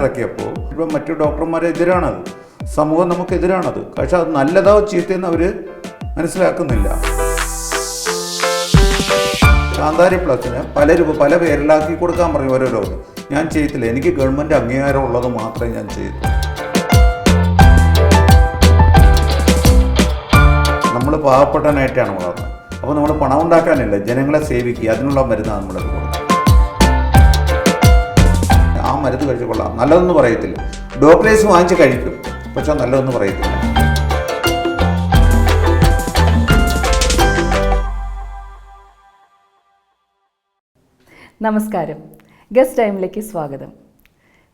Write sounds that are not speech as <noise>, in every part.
ഇറക്കിയപ്പോൾ ഇപ്പം മറ്റു ഡോക്ടർമാരെ എതിരാണത്. സമൂഹം നമുക്കെതിരാണത് പക്ഷെ അത് നല്ലതോ ചീത്തയെന്ന് അവർ മനസ്സിലാക്കുന്നില്ല. കാന്താരി പ്ലസിന് പല രൂപ പല പേരിലാക്കി കൊടുക്കാൻ പറയും ഓരോ രോഗം ഞാൻ ചെയ്യത്തില്ല എനിക്ക് ഗവൺമെന്റ് അംഗീകാരം ഉള്ളത് മാത്രമേ ഞാൻ ചെയ്യൂ നമ്മൾ പാവപ്പെട്ടനായിട്ടാണ് വളർന്നത്. അപ്പോൾ നമ്മൾ പണം ഉണ്ടാക്കാനില്ല ജനങ്ങളെ സേവിക്കുക. അതിനുള്ള മരുന്നാണ് നമ്മളത് മരുന്ന് കഴിച്ചു കൊള്ളാം. നല്ലതെന്ന് പറയത്തില്ല. ഡോക്ടേഴ്സ് വാങ്ങിച്ച് കഴിക്കും. പക്ഷെ നല്ലതെന്ന് പറയത്തില്ല. നമസ്കാരം. ഗസ്റ്റ് ടൈമിലേക്ക് സ്വാഗതം.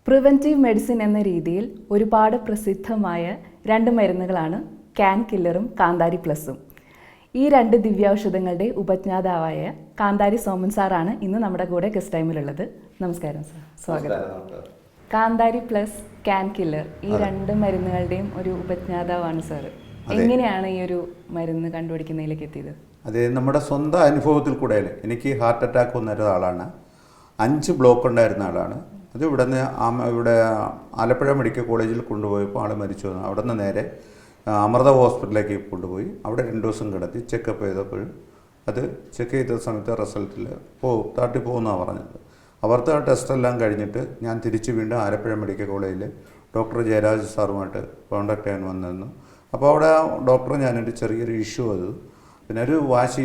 പ്രിവെന്റീവ് മെഡിസിൻ എന്ന രീതിയിൽ ഒരുപാട് പ്രസിദ്ധമായ രണ്ട് മരുന്നുകളാണ് ക്യാൻ കില്ലറും കാന്താരി പ്ലസും. ഈ രണ്ട് ദിവ്യൌഷധങ്ങളുടെ ഉപജ്ഞാതാവായ കാന്താരി സോമൻ സാറാണ് ഇന്ന് നമ്മുടെ കൂടെ ഗസ്റ്റ് ടൈമിലുള്ളത് നമസ്കാരം സാർ. സ്വാഗതം. കാന്താരി പ്ലസ് ക്യാൻ കില്ലർ ഈ രണ്ട് മരുന്നുകളുടെയും ഒരു ഉപജ്ഞാതാവാണ് സാർ. എങ്ങനെയാണ് ഈ ഒരു മരുന്ന് കണ്ടുപിടിക്കുന്നതിലേക്ക് എത്തിയത്? അതെ നമ്മുടെ സ്വന്തം അനുഭവത്തിൽ കൂടെയാണ്. എനിക്ക് ഹാർട്ട് അറ്റാക്ക് വന്ന ഒരാളാണ്. അഞ്ച് ബ്ലോക്ക് ഉണ്ടായിരുന്ന ആളാണ്. അത് ഇവിടെ നിന്ന് ഇവിടെ ആലപ്പുഴ മെഡിക്കൽ കോളേജിൽ കൊണ്ടുപോയപ്പോൾ ആൾ മരിച്ചു. വന്നു അവിടെ നിന്ന് നേരെ അമൃത ഹോസ്പിറ്റലിലേക്ക് കൊണ്ടുപോയി. അവിടെ രണ്ട് ദിവസം കിടത്തി ചെക്കപ്പ് ചെയ്തപ്പോൾ അത് ചെക്ക് ചെയ്ത സമയത്ത് റിസൾട്ടിൽ പോകും താട്ടി പോകുമെന്നാണ് പറഞ്ഞത്. അവർക്ക് ആ ടെസ്റ്റ് എല്ലാം കഴിഞ്ഞിട്ട് ഞാൻ തിരിച്ച് വീണ്ടും ആലപ്പുഴ മെഡിക്കൽ കോളേജിൽ ഡോക്ടർ ജയരാജ് സാറുമായിട്ട് കോൺടാക്ട് ചെയ്യാൻ വന്നിരുന്നു. അപ്പോൾ അവിടെ ഡോക്ടർ ഞാനൊരു ചെറിയൊരു ഇഷ്യൂ അത്. പിന്നെ ഒരു വാശി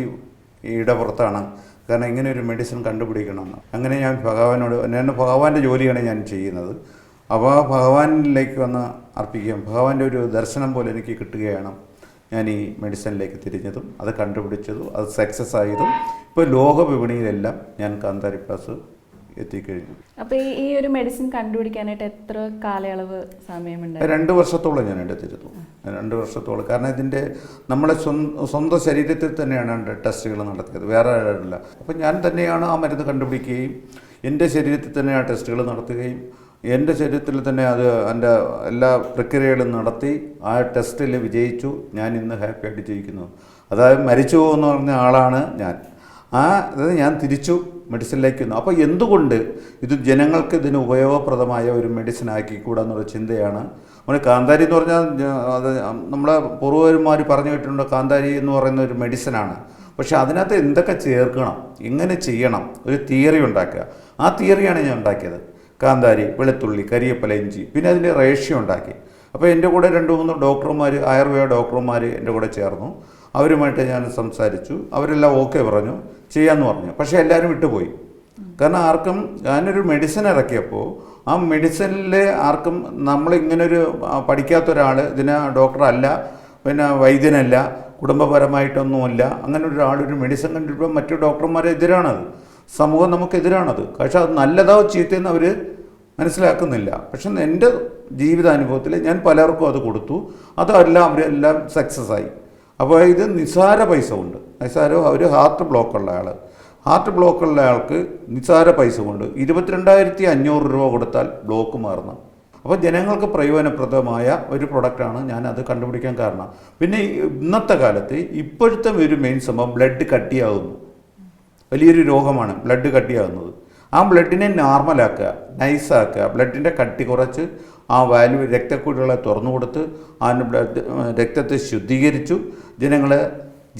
ഇടപുറത്താണ്. പുറത്താണ് കാരണം ഇങ്ങനെ ഒരു മെഡിസിൻ കണ്ടുപിടിക്കണമെന്ന് അങ്ങനെ ഞാൻ ഭഗവാനോട് എന്നെ ഭഗവാന്റെ ജോലിയാണ് ഞാൻ ചെയ്യുന്നത്. അപ്പോൾ ആ ഭഗവാനിലേക്ക് വന്ന് അർപ്പിക്കുകയും ഭഗവാന്റെ ഒരു ദർശനം പോലെ എനിക്ക് കിട്ടുകയാണ് ഞാൻ ഈ മെഡിസിനിലേക്ക് തിരിഞ്ഞതും അത് കണ്ടുപിടിച്ചതും അത് സക്സസ് ആയതും ഇപ്പോൾ ലോക വിപണിയിലെല്ലാം ഞാൻ കാന്താരി പ്ലസ് എത്തിക്കഴിഞ്ഞു. അപ്പോൾ ഈ ഒരു മെഡിസിൻ കണ്ടുപിടിക്കാനായിട്ട് എത്ര കാലയളവ് സമയമുണ്ട്? രണ്ട് വർഷത്തോളം ഞാൻ എടുത്തിരുന്നു രണ്ട് വർഷത്തോളം. കാരണം ഇതിന്റെ നമ്മളെ സ്വന്തം സ്വന്തം ശരീരത്തിൽ തന്നെയാണ് ടെസ്റ്റുകൾ നടത്തിയത്. വേറെ ആരില്ല അപ്പോൾ ഞാൻ തന്നെയാണ് ആ മരുന്ന് കണ്ടുപിടിക്കുകയും എന്റെ ശരീരത്തിൽ തന്നെ ആ ടെസ്റ്റുകൾ നടത്തുകയും എന്റെ ശരീരത്തിൽ തന്നെ അത് എന്റെ എല്ലാ പ്രക്രിയകളും നടത്തി ആ ടെസ്റ്റിൽ വിജയിച്ചു. ഞാൻ ഇന്ന് ഹാപ്പി ആയിട്ട് ജീവിക്കുന്നു. അതായത് മരിച്ചു പോകുമെന്ന് പറഞ്ഞ ആളാണ് ഞാൻ. ആ അതായത് ഞാൻ തിരിച്ചു മെഡിസിനിലേക്ക് വന്നു. അപ്പോൾ എന്തുകൊണ്ട് ഇത് ജനങ്ങൾക്ക് ഇതിന് ഉപയോഗപ്രദമായ ഒരു മെഡിസിൻ ആക്കിക്കൂടാ എന്നുള്ള ചിന്തയാണ്? നമ്മൾ കാന്താരി എന്ന് പറഞ്ഞാൽ അത് നമ്മളെ പൂർവന്മാർ പറഞ്ഞു കേട്ടിട്ടുണ്ട് കാന്താരി എന്ന് പറയുന്ന ഒരു മെഡിസിനാണ്. പക്ഷേ അതിനകത്ത് എന്തൊക്കെ ചേർക്കണം എങ്ങനെ ചെയ്യണം ഒരു തിയറി ഉണ്ടാക്കുക. ആ തിയറിയാണ് ഞാൻ ഉണ്ടാക്കിയത്. കാന്താരി വെളുത്തുള്ളി കരിയപ്പല ഇഞ്ചി പിന്നെ അതിന്റെ റേഷ്യോ ഉണ്ടാക്കി. അപ്പോൾ എന്റെ കൂടെ രണ്ട് മൂന്ന് ഡോക്ടർമാർ ആയുർവേദ ഡോക്ടർമാർ എന്റെ കൂടെ ചേർന്നു. അവരുമായിട്ട് ഞാൻ സംസാരിച്ചു. അവരെല്ലാം ഓക്കെ പറഞ്ഞു. ചെയ്യാമെന്ന് പറഞ്ഞു. പക്ഷേ എല്ലാവരും വിട്ടുപോയി. കാരണം ആർക്കും ഞാനൊരു മെഡിസിൻ ഇറക്കിയപ്പോൾ ആ മെഡിസിനിൽ ആർക്കും നമ്മളിങ്ങനൊരു പഠിക്കാത്ത ഒരാൾ ഇതിന് ഡോക്ടറല്ല പിന്നെ വൈദ്യനല്ല കുടുംബപരമായിട്ടൊന്നുമല്ല അങ്ങനെ ഒരാളൊരു മെഡിസിൻ കണ്ടിട്ടുമ്പോൾ മറ്റു ഡോക്ടർമാരെതിരാണത് സമൂഹം നമുക്കെതിരാണത്. പക്ഷെ അത് നല്ലതോ ചീത്തയെന്ന് അവർ മനസ്സിലാക്കുന്നില്ല. പക്ഷെ എന്റെ ജീവിതാനുഭവത്തിൽ ഞാൻ പലർക്കും അത് കൊടുത്തു. അതെല്ലാം അവരെല്ലാം സക്സസ് ആയി. അപ്പോൾ ഇത് നിസ്സാര പൈസ ഉണ്ട് നിസ്സാര അവർ ഹാർട്ട് ബ്ലോക്കുള്ള ആൾ ഹാർട്ട് ബ്ലോക്കുള്ള ആൾക്ക് നിസ്സാര പൈസ കൊണ്ട് ഇരുപത്തിരണ്ടായിരത്തി അഞ്ഞൂറ് രൂപ കൊടുത്താൽ ബ്ലോക്ക് മാറണം. അപ്പോൾ ജനങ്ങൾക്ക് പ്രയോജനപ്രദമായ ഒരു പ്രൊഡക്റ്റാണ് ഞാൻ അത് കണ്ടുപിടിക്കാൻ കാരണം. പിന്നെ ഇന്നത്തെ കാലത്ത് ഇപ്പോഴത്തെ ഒരു മെയിൻ സംഭവം ബ്ലഡ് കട്ടിയാകുന്നു വലിയൊരു രോഗമാണ് ബ്ലഡ് കട്ടിയാകുന്നത് ആ ബ്ലഡിനെ നോർമലാക്കുക നൈസാക്കുക ബ്ലഡിന്റെ കട്ടി കുറച്ച് ആ വാല്യൂ രക്തക്കുഴികളെ തുറന്നു കൊടുത്ത് ആ ബ്ലഡ് രക്തത്തെ ശുദ്ധീകരിച്ചു ജനങ്ങളെ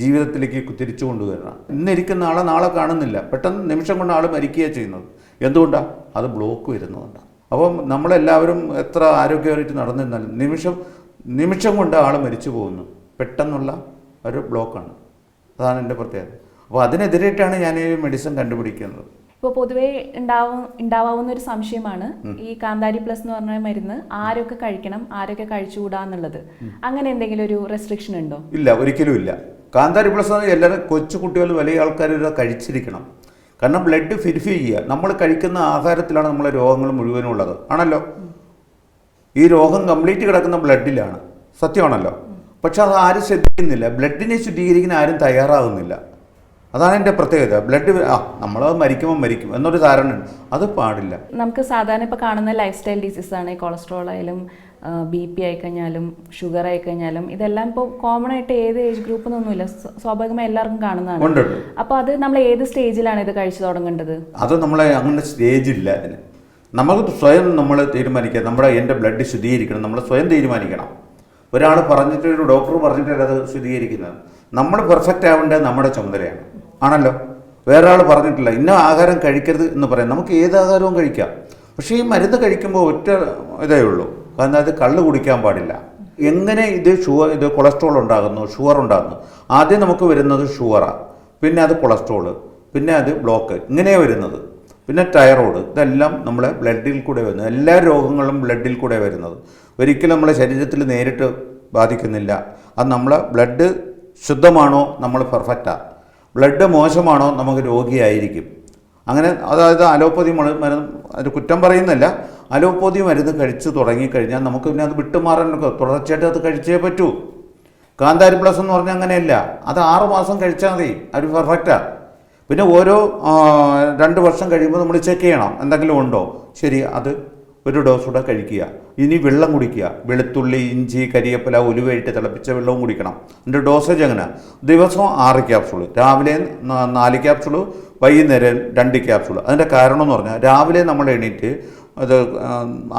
ജീവിതത്തിലേക്ക് തിരിച്ചു കൊണ്ടുവരണം ഇന്നിരിക്കുന്ന ആളെ നാളെ കാണുന്നില്ല. പെട്ടെന്ന് നിമിഷം കൊണ്ട് ആൾ മരിക്കുകയാണ് ചെയ്യുന്നത്. എന്തുകൊണ്ടാണ് അത് ബ്ലോക്ക് വരുന്നതുകൊണ്ടാണ് അപ്പം നമ്മളെല്ലാവരും എത്ര ആരോഗ്യമായിട്ട് നടന്നിരുന്നാലും നിമിഷം നിമിഷം കൊണ്ട് ആൾ മരിച്ചു പോകുന്നു. പെട്ടെന്നുള്ള ഒരു ബ്ലോക്കാണ് അതാണ് എന്റെ പ്രത്യേകത. അപ്പോൾ അതിനെതിരായിട്ടാണ് ഞാൻ ഈ മെഡിസിൻ കണ്ടുപിടിക്കുന്നത്. ഇപ്പോൾ പൊതുവേ ഉണ്ടാവും ഉണ്ടാവാവുന്ന ഒരു സംശയമാണ് ഈ കാന്താരി പ്ലസ് എന്ന് പറഞ്ഞ മരുന്ന് ആരൊക്കെ കഴിക്കണം ആരൊക്കെ കഴിച്ചുകൂടാ എന്നുള്ളത്. അങ്ങനെ എന്തെങ്കിലും ഒരു റെസ്ട്രിക്ഷൻ ഉണ്ടോ? ഇല്ല ഒരിക്കലും ഇല്ല. കാന്താരി പ്ലസ് എല്ലാവരും കൊച്ചു കുട്ടികൾ വലിയ ആൾക്കാർ കഴിച്ചിരിക്കണം. കാരണം ബ്ലഡ് ഫിരിഫി ചെയ്യുക. നമ്മൾ കഴിക്കുന്ന ആഹാരത്തിലാണ് നമ്മളെ രോഗങ്ങൾ മുഴുവനും ഉള്ളത്. ആണല്ലോ? ഈ രോഗം കംപ്ലീറ്റ് കിടക്കുന്ന ബ്ലഡിലാണ് സത്യമാണല്ലോ? പക്ഷെ അത് ആരും ശ്രദ്ധിക്കുന്നില്ല. ബ്ലഡിനെ ശുദ്ധീകരിക്കാൻ ആരും തയ്യാറാകുന്നില്ല അതാണ് എന്റെ പ്രത്യേകത. ബ്ലഡ് ആ നമ്മൾ മരിക്കുമ്പോൾ മരിക്കും. എന്നൊരു ധാരണയുണ്ട്. അത് പാടില്ല. നമുക്ക് സാധാരണ ഇപ്പോൾ കാണുന്ന ലൈഫ് സ്റ്റൈൽ ഡിസീസ് ആണ്. കൊളസ്ട്രോൾ ആയാലും ബി പി ആയിക്കഴിഞ്ഞാലും ഷുഗർ ആയിക്കഴിഞ്ഞാലും ഇതെല്ലാം ഇപ്പോൾ കോമൺ ആയിട്ട് ഏത് ഏജ് ഗ്രൂപ്പ് എന്നൊന്നുമില്ല സ്വാഭാവികമായി എല്ലാവർക്കും കാണുന്നതാണ്. അപ്പോൾ അത് നമ്മൾ ഏത് സ്റ്റേജിലാണ് ഇത് കഴിച്ചു തുടങ്ങേണ്ടത്? അത് നമ്മളെ അങ്ങനെ സ്റ്റേജ് ഇല്ല അതിന്. നമുക്ക് സ്വയം നമ്മൾ തീരുമാനിക്കുക. നമ്മുടെ എന്റെ ബ്ലഡ് ശുദ്ധീകരിക്കണം. നമ്മൾ സ്വയം തീരുമാനിക്കണം. ഒരാൾ പറഞ്ഞിട്ട് ഒരു ഡോക്ടർ പറഞ്ഞിട്ടല്ല അത് ശുദ്ധീകരിക്കുന്നത്. നമ്മൾ പെർഫെക്റ്റ് ആവേണ്ടത് നമ്മുടെ ചുമതലയാണ്. ആണല്ലോ. വേറെ ആൾ പറഞ്ഞിട്ടില്ല. ഇന്ന ആഹാരം കഴിക്കരുത് എന്ന് പറയാം. നമുക്ക് ഏത് ആഹാരവും കഴിക്കാം. പക്ഷേ ഈ മരുന്ന് കഴിക്കുമ്പോൾ ഒറ്റ ഇതേ ഉള്ളൂ. കാരണം അത് കള്ള് കുടിക്കാൻ പാടില്ല. എങ്ങനെ ഇത് ഷുഗർ ഇത് കൊളസ്ട്രോൾ ഉണ്ടാകുന്നു? ഷുഗർ ഉണ്ടാകുന്നു. ആദ്യം നമുക്ക് വരുന്നത് ഷുഗറാണ് പിന്നെ അത് കൊളസ്ട്രോൾ പിന്നെ അത് ബ്ലോക്ക്. ഇങ്ങനെയാണ് വരുന്നത്. പിന്നെ തൈറോയ്ഡ്. ഇതെല്ലാം നമ്മളെ ബ്ലഡിൽ കൂടെ വരുന്നത് എല്ലാ രോഗങ്ങളും ബ്ലഡിൽ കൂടെ വരുന്നത്. ഒരിക്കലും നമ്മളെ ശരീരത്തിൽ നേരിട്ട് ബാധിക്കുന്നില്ല. അത് നമ്മളെ ബ്ലഡ് ശുദ്ധമാണോ? നമ്മൾ പെർഫെക്റ്റാണ് ബ്ലഡ് മോശമാണോ നമുക്ക് രോഗിയായിരിക്കും. അങ്ങനെ അതായത് അലോപ്പതി മരുന്ന് അത് കുറ്റം പറയുന്നില്ല അലോപ്പതി മരുന്ന് കഴിച്ച് തുടങ്ങിക്കഴിഞ്ഞാൽ നമുക്ക് പിന്നെ അത് വിട്ടുമാറാൻ തുടർച്ചയായിട്ട് അത് കഴിച്ചേ പറ്റൂ. കാന്താരി പ്ലസ് എന്ന് പറഞ്ഞാൽ അങ്ങനെയല്ല അത് ആറ് മാസം കഴിച്ചാൽ മതി അത് പെർഫെക്റ്റാണ് പിന്നെ ഓരോ രണ്ട് വർഷം കഴിയുമ്പോൾ നമ്മൾ ചെക്ക് ചെയ്യണം എന്തെങ്കിലും ഉണ്ടോ? ശരി അത് ഒരു ഡോസ് കൂടെ കഴിക്കുക. ഇനി വെള്ളം കുടിക്കുക. വെളുത്തുള്ളി ഇഞ്ചി കരിയപ്പില ഉലുവയിട്ട് തിളപ്പിച്ച വെള്ളവും കുടിക്കണം. അതിന്റെ ഡോസേജ് അങ്ങനെ ദിവസവും ആറ് ക്യാപ്സൂൾ രാവിലെ നാല് ക്യാപ്സൂൾ വൈകുന്നേരം രണ്ട് ക്യാപ്സൂൾ അതിന്റെ കാരണം എന്ന് പറഞ്ഞാൽ രാവിലെ നമ്മൾ എണീറ്റ് അത്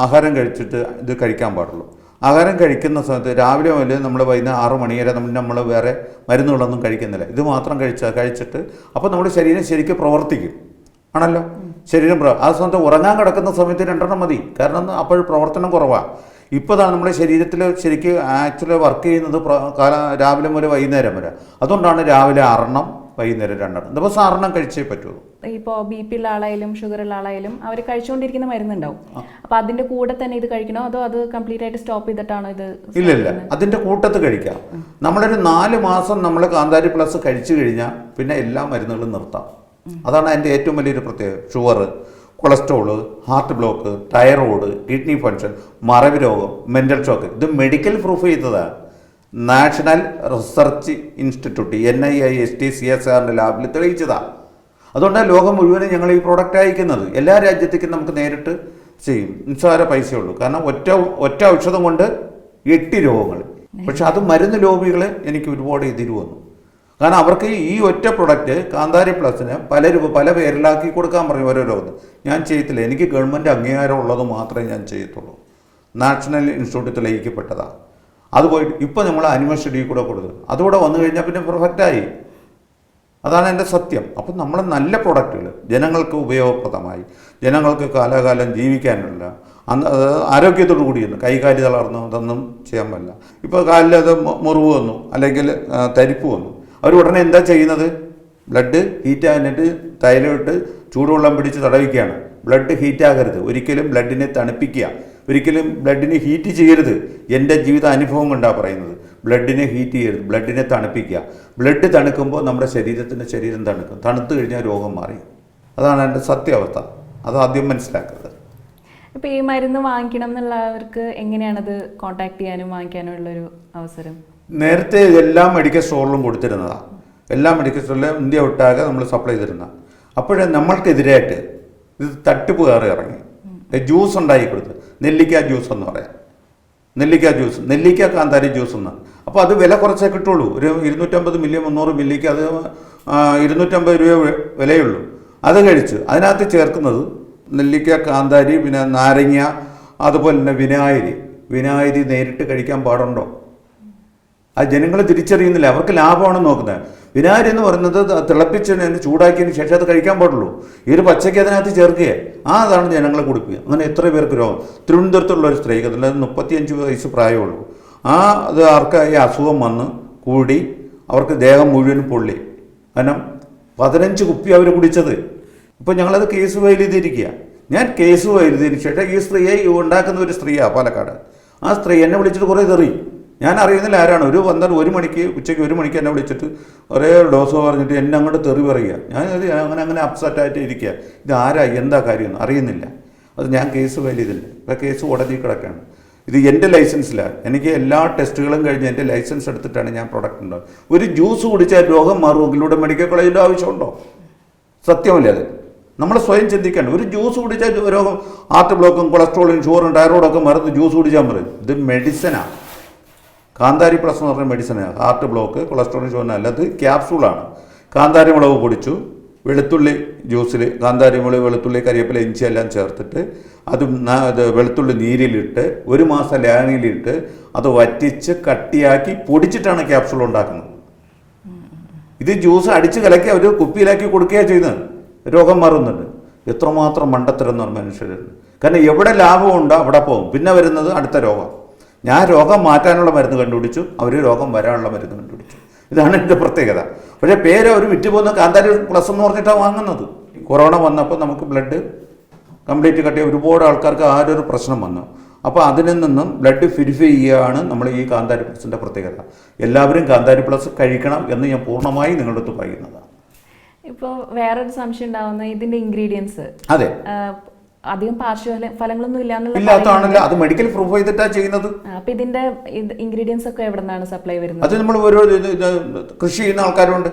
ആഹാരം കഴിച്ചിട്ട് ഇത് കഴിക്കാൻ പാടുള്ളൂ. ആഹാരം കഴിക്കുന്ന സമയത്ത് രാവിലെ മുതൽ നമ്മൾ വൈകുന്നേരം ആറ് മണി വരെ നമ്മൾ നമ്മൾ വേറെ മരുന്നുകളൊന്നും കഴിക്കുന്നില്ല. ഇത് മാത്രം കഴിച്ചാൽ കഴിച്ചിട്ട് അപ്പോൾ നമ്മുടെ ശരീരം ശരിക്കും പ്രവർത്തിക്കും. ആണല്ലോ? ശരീരം ആ സമയത്ത് ഉറങ്ങാൻ കിടക്കുന്ന സമയത്ത് രണ്ടെണ്ണം മതി. കാരണം അപ്പോൾ പ്രവർത്തനം കുറവാണ് ഇപ്പോൾ ഇതാണ് നമ്മുടെ ശരീരത്തിൽ ശരിക്കും ആക്ച്വലി വർക്ക് ചെയ്യുന്നത് കാല രാവിലെ മുതൽ വൈകുന്നേരം വരെ. അതുകൊണ്ടാണ് രാവിലെ ആറെണ്ണം വൈകുന്നേരം രണ്ടെണ്ണം. ദിവസം ആറെണ്ണം കഴിച്ചേ പറ്റുള്ളൂ. ഇപ്പോൾ ബി പി ഉള്ള ആളായാലും ഷുഗർ ഉള്ള ആളായാലും അവർ കഴിച്ചുകൊണ്ടിരിക്കുന്ന മരുന്നുണ്ടാവും. അപ്പോൾ അതിന്റെ കൂടെ തന്നെ ഇത് കഴിക്കണോ? അതോ അത് കംപ്ലീറ്റ് ആയിട്ട് സ്റ്റോപ്പ് ചെയ്തിട്ടാണോ ഇത് ഇല്ല ഇല്ല. അതിന്റെ കൂട്ടത്ത് കഴിക്കാം. നമ്മളൊരു നാല് മാസം നമ്മൾ കാന്താരി പ്ലസ് കഴിച്ചു കഴിഞ്ഞാൽ പിന്നെ എല്ലാ മരുന്നുകളും നിർത്താം. അതാണ് അതിന്റെ ഏറ്റവും വലിയൊരു പ്രത്യേകത. Sugar cholesterol heart block thyroid kidney function മറവി രോഗം മെന്റൽ ഷോക്ക് ഇത് മെഡിക്കൽ പ്രൂഫ് ചെയ്തതാണ്. National research institute N I I S T C S ആറിന്റെ ലാബിൽ തെളിയിച്ചതാണ് അതുകൊണ്ടാണ് ലോകം മുഴുവനും ഞങ്ങൾ ഈ പ്രോഡക്റ്റ് അയക്കുന്നത്. എല്ലാ രാജ്യത്തേക്കും നമുക്ക് നേരിട്ട് ചെയ്യും. നിസ്സാര പൈസയുള്ളൂ. കാരണം ഒറ്റ ഒറ്റ ഔഷധം കൊണ്ട് എട്ട് രോഗങ്ങൾ. പക്ഷെ അത് മരുന്ന് ലോബികൾ എനിക്ക് ഒരുപാട് എതിര് വന്നു. കാരണം അവർക്ക് ഈ ഒറ്റ പ്രൊഡക്റ്റ് കാന്താരി പ്ലസിന് പല രൂപ പല പേരിലാക്കി കൊടുക്കാൻ പറഞ്ഞു ഓരോ രോഗം ഞാൻ ചെയ്യത്തില്ല. എനിക്ക് ഗവൺമെന്റ് അംഗീകാരം ഉള്ളത് മാത്രമേ ഞാൻ ചെയ്യത്തുള്ളൂ. നാഷണൽ ഇൻസ്റ്റിറ്റ്യൂട്ടിൽ ലയിക്കപ്പെട്ടതാണ് അത് പോയിട്ട് ഇപ്പോൾ നമ്മൾ അനിമൽ സ്റ്റഡി കൂടെ കൊടുത്തു. അതുകൂടെ വന്നു കഴിഞ്ഞാൽ പിന്നെ പെർഫെക്റ്റായി അതാണ് എന്റെ സത്യം. അപ്പം നമ്മൾ നല്ല പ്രൊഡക്റ്റുകൾ ജനങ്ങൾക്ക് ഉപയോഗപ്രദമായി. ജനങ്ങൾക്ക് കാലാകാലം ജീവിക്കാനുള്ള അന്ന് ആരോഗ്യത്തോടു കൂടിയിരുന്നു കൈകാലി തളർന്നു അതൊന്നും ചെയ്യാൻ പറ്റില്ല. ഇപ്പോൾ കാലിൽ അത് മുറിവ് വന്നു. അല്ലെങ്കിൽ തരിപ്പ് വന്നു. അവർ ഉടനെ എന്താ ചെയ്യുന്നത്? ബ്ലഡ് ഹീറ്റ് ആകാനായിട്ട് തൈലോട്ട് ചൂടുവെള്ളം പിടിച്ച് തടവിക്കുകയാണ്. ബ്ലഡ് ഹീറ്റ് ആകരുത്. ഒരിക്കലും ബ്ലഡിനെ തണുപ്പിക്കുക. ഒരിക്കലും ബ്ലഡിനെ ഹീറ്റ് ചെയ്യരുത്. എന്റെ ജീവിത അനുഭവം കൊണ്ടാണ് പറയുന്നത്. ബ്ലഡിനെ ഹീറ്റ് ചെയ്യരുത്. ബ്ലഡിനെ തണുപ്പിക്കുക. ബ്ലഡ് തണുക്കുമ്പോൾ നമ്മുടെ ശരീരത്തിന്റെ ശരീരം തണുക്കും. തണുത്തു കഴിഞ്ഞാൽ രോഗം മാറി. അതാണ് എന്റെ സത്യാവസ്ഥ. അത് ആദ്യം മനസ്സിലാക്കുന്നത് ഇപ്പോൾ ഈ മരുന്ന് വാങ്ങിക്കണം എന്നുള്ളവർക്ക് എങ്ങനെയാണത് കോൺടാക്ട് ചെയ്യാനും വാങ്ങിക്കാനും ഉള്ളൊരു അവസരം? നേരത്തെ ഇതെല്ലാം മെഡിക്കൽ സ്റ്റോറിലും കൊടുത്തിരുന്നതാണ് എല്ലാ മെഡിക്കൽ സ്റ്റോറിലും ഇന്ത്യ ഒട്ടാകെ നമ്മൾ സപ്ലൈ ചെയ്തിരുന്ന അപ്പോഴേ നമ്മൾക്കെതിരായിട്ട് ഇത് തട്ടിപ്പ് കയറി ഇറങ്ങി ജ്യൂസ് ഉണ്ടാക്കി കൊടുത്ത്. നെല്ലിക്ക ജ്യൂസ് എന്ന് പറയാം. നെല്ലിക്ക ജ്യൂസ് നെല്ലിക്ക കാന്താരി ജ്യൂസ് എന്ന്. അപ്പോൾ അത് വില കുറച്ചേ കിട്ടുള്ളൂ. ഒരു ഇരുന്നൂറ്റമ്പത് മില്ലി മുന്നൂറ് മില്ലിക്ക് അത് ഇരുന്നൂറ്റമ്പത് രൂപ വിലയുള്ളൂ. അത് കഴിച്ച് അതിനകത്ത് ചേർക്കുന്നത് നെല്ലിക്ക കാന്താരി പിന്നെ നാരങ്ങ അതുപോലെ തന്നെ വിനാഗിരി വിനാഗിരി നേരിട്ട് കഴിക്കാൻ പാടുണ്ടോ? ആ ജനങ്ങൾ തിരിച്ചറിയുന്നില്ല. അവർക്ക് ലാഭമാണ് നോക്കുന്നത്. വിനാഗിരി എന്ന് പറയുന്നത് തിളപ്പിച്ചതിന് ചൂടാക്കിയതിന് ശേഷം അത് കഴിക്കാൻ പാടുള്ളൂ. ഈ ഒരു പച്ചയ്ക്ക് അതിനകത്ത് ചേർക്കുക ആ അതാണ് ജനങ്ങളെ കുടിക്കുക അങ്ങനെ എത്ര പേർക്ക് രോഗം. തിരുവനന്തപുരത്തുള്ള ഒരു സ്ത്രീക്ക് അതിൽ മുപ്പത്തിയഞ്ച് വയസ്സ് പ്രായമുള്ളൂ. ആ അത് ആർക്ക് ഈ അസുഖം വന്ന് കൂടി അവർക്ക് ദേഹം മുഴുവൻ പൊള്ളി. കാരണം പതിനഞ്ച് കുപ്പി അവർ കുടിച്ചത്. ഇപ്പോൾ ഞങ്ങളത് കേസ് ഫയൽ ചെയ്തിരിക്കുക. ഞാൻ കേസ് ഫയൽ ചെയ്തതിന് ശേഷം ഈ സ്ത്രീയെ ഉണ്ടാക്കുന്ന ഒരു സ്ത്രീയാണ് പാലക്കാട്. ആ സ്ത്രീ എന്നെ വിളിച്ചിട്ട് കുറേ തെറി. ഞാൻ അറിയുന്നില്ല ആരാണ്. ഒരു പന്ത്രണ്ട് ഒരു മണിക്ക് ഉച്ചയ്ക്ക് ഒരു മണിക്ക് എന്നെ വിളിച്ചിട്ട് ഒരേ ഡോസ് പറഞ്ഞിട്ട് എന്നെ അങ്ങോട്ട് തെറി പറയുക. ഞാൻ അങ്ങനെ അങ്ങനെ അപ്സെറ്റായിട്ട് ഇരിക്കുക. ഇത് ആരാ? എന്താ കാര്യമെന്ന് അറിയുന്നില്ല. അത് ഞാൻ കേസ് ഫയൽ ചെയ്തില്ല. ഇപ്പം കേസ് ഉടനെ കിടക്കുകയാണ്. ഇത് എന്റെ ലൈസൻസിലാണ് എനിക്ക് എല്ലാ ടെസ്റ്റുകളും കഴിഞ്ഞ് എന്റെ ലൈസൻസ് എടുത്തിട്ടാണ് ഞാൻ പ്രൊഡക്റ്റ് ഉണ്ടാവുക. ഒരു ജ്യൂസ് കുടിച്ചാൽ രോഗം മാറുമെങ്കിൽ ഇവിടെ മെഡിക്കൽ കോളേജിന്റെ ആവശ്യമുണ്ടോ? സത്യമല്ലേ അത്? നമ്മൾ സ്വയം ചിന്തിക്കണം ഒരു ജ്യൂസ് കുടിച്ചാൽ രോഗം ഹാർട്ട് ബ്ലോക്കും കൊളസ്ട്രോളും ഷുഗറും തൈറോയിഡും ഒക്കെ മറന്ന് ജ്യൂസ് കുടിച്ചാൽ മതി. ഇത് മെഡിസിനാണ് കാന്താരി പ്ലസ് എന്ന് പറഞ്ഞ മെഡിസിനാണ് ഹാർട്ട് ബ്ലോക്ക് കൊളസ്ട്രോളിന് ഷുഗറിന് അല്ല ഇത് ക്യാപ്സൂളാണ് കാന്താരി മുളക് പൊടിച്ചു വെളുത്തുള്ളി ജ്യൂസിൽ കാന്താരി മുളക് വെളുത്തുള്ളി കരിയപ്പില ഇഞ്ചി എല്ലാം ചേർത്തിട്ട് അത് അത് വെളുത്തുള്ളി നീരിലിട്ട് ഒരു മാസം ലായനിയിലിട്ട് അത് വറ്റിച്ച് കട്ടിയാക്കി പൊടിച്ചിട്ടാണ് ക്യാപ്സൂൾ ഉണ്ടാക്കുന്നത്. ഇത് ജ്യൂസ് അടിച്ച് കലക്കി അവർ കുപ്പിയിലാക്കി കൊടുക്കുകയാണ് ചെയ്യുന്നത്. രോഗം മാറുന്നുണ്ട്. എത്രമാത്രം മണ്ടത്തരം എന്ന് പറഞ്ഞ മനുഷ്യരുണ്ട്. കാരണം എവിടെ ലാഭമുണ്ടോ അവിടെ പോകും. പിന്നെ വരുന്നത് അടുത്ത രോഗം. ഞാൻ രോഗം മാറ്റാനുള്ള മരുന്ന് കണ്ടുപിടിച്ചു. അവർ രോഗം വരാനുള്ള മരുന്ന് കണ്ടുപിടിച്ചു. ഇതാണ് എന്റെ പ്രത്യേകത. പക്ഷേ പേര് അവർ വിറ്റ് പോകുന്ന കാന്താരി പ്ലസ് എന്ന് പറഞ്ഞിട്ടാണ് വാങ്ങുന്നത്. കൊറോണ വന്നപ്പോൾ നമുക്ക് ബ്ലഡ് കംപ്ലീറ്റ് കട്ടിയ ഒരുപാട് ആൾക്കാർക്ക് ആ ഒരു പ്രശ്നം വന്നു. അപ്പോൾ അതിൽ നിന്നും ബ്ലഡ് പ്യൂരിഫൈ ചെയ്യുകയാണ് നമ്മൾ ഈ കാന്താരി പ്ലസിന്റെ പ്രത്യേകത. എല്ലാവരും കാന്താരി പ്ലസ് കഴിക്കണം എന്ന് ഞാൻ പൂർണമായി നിങ്ങളുടെ അടുത്ത് പറയുന്നതാണ്. ഇപ്പോൾ വേറൊരു സംശയം ഉണ്ടാവുന്ന ഇതിന്റെ ഇൻഗ്രീഡിയൻസ് അതെ. അധികം പാർശ്വ ഫലങ്ങളൊന്നും ഇല്ലാന്നുള്ള അത് മെഡിക്കൽ പ്രൂഫ് ചെയ്തിട്ടാ ചെയ്യുന്നത്? അപ്പൊ ഇതിന്റെ ഇൻഗ്രീഡിയൻസ് ഒക്കെ എവിടെ നിന്നാണ് സപ്ലൈ വരുന്നത്? അത് നമ്മൾ ഓരോ കൃഷി ചെയ്യുന്ന ആൾക്കാരുണ്ട്.